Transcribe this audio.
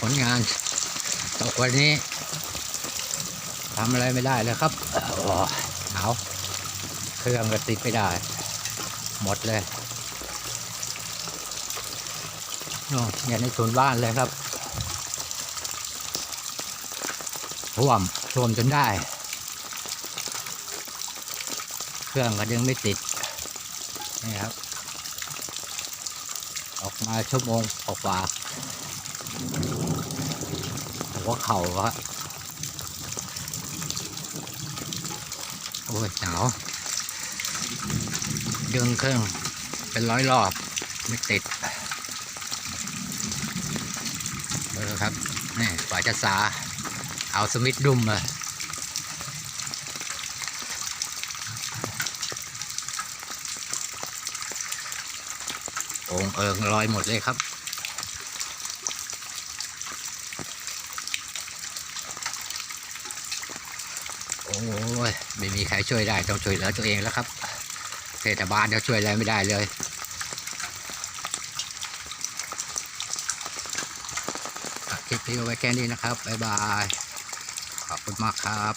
ผลงานตกวันนี้ทำอะไรไม่ได้เลยครับเอาเครื่องก็ติดไม่ได้ หมดเลยโน่นเนี่ยในสวนบ้านเลยครับท่วมท่วมจนได้ เครื่องก็ยังไม่ติด นี่ครับ ออกมาชั่วโมงกว่า หัวเข่าครับโอ้ยหนาวดึงเครื่องเป็นร้อยรอบไม่ติดเออครับนี่กว่าจะสาเอาสมิธดุมมาโองเอิงลอยหมดเลยครับ โอ้ยไม่มีใครช่วยได้ต้องช่วยเหลือตัวเองแล้วครับเทศบาลเขาช่วยอะไรไม่ได้เลยคลิปนี้เอาไว้แค่นี้นะครับบ๊ายบายขอบคุณมากครับ